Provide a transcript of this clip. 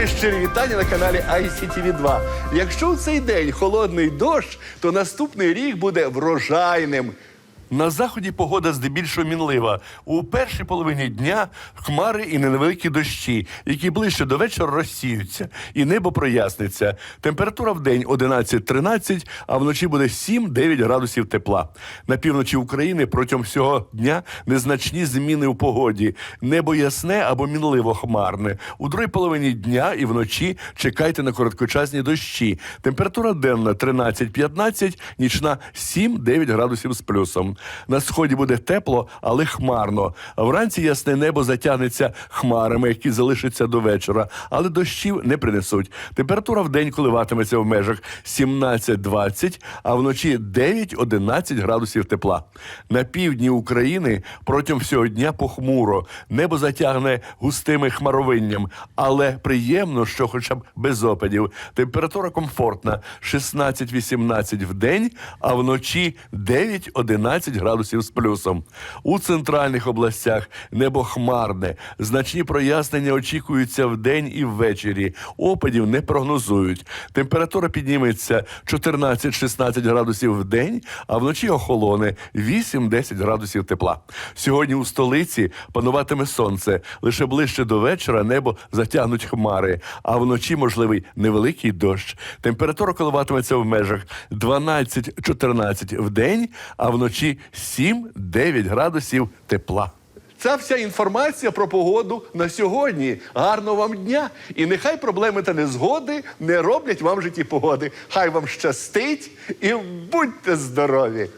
Мої щирі вітання на каналі ICTV 2 Якщо в цей день холодний дощ, то наступний рік буде врожайним. На заході погода здебільшого мінлива. У першій половині дня хмари і невеликі дощі, які ближче до вечора розсіються, і небо проясниться. Температура в день 11-13, а вночі буде 7-9 градусів тепла. На півночі України протягом всього дня незначні зміни у погоді. Небо ясне або мінливо хмарне. У другій половині дня і вночі чекайте на короткочасні дощі. Температура денна 13-15, нічна 7-9 градусів з плюсом. На сході буде тепло, але хмарно. Вранці ясне небо затягнеться хмарами, які залишаться до вечора, але дощів не принесуть. Температура в день коливатиметься в межах 17-20, а вночі 9-11 градусів тепла. На півдні України протягом всього дня похмуро. Небо затягне густими хмаровинням, але приємно, що хоча б без опадів. Температура комфортна 16-18 в день, а вночі 9-11 градусів з плюсом. У центральних областях небо хмарне. Значні прояснення очікуються вдень і ввечері. Опадів не прогнозують. Температура підніметься 14-16 градусів в день, а вночі охолоне 8-10 градусів тепла. Сьогодні у столиці пануватиме сонце. Лише ближче до вечора небо затягнуть хмари, а вночі можливий невеликий дощ. Температура коливатиметься в межах 12-14 в день, а вночі 7-9 градусів тепла. Це вся інформація про погоду на сьогодні. Гарного вам дня! І нехай проблеми та незгоди не роблять вам житті погоди. Хай вам щастить і будьте здорові!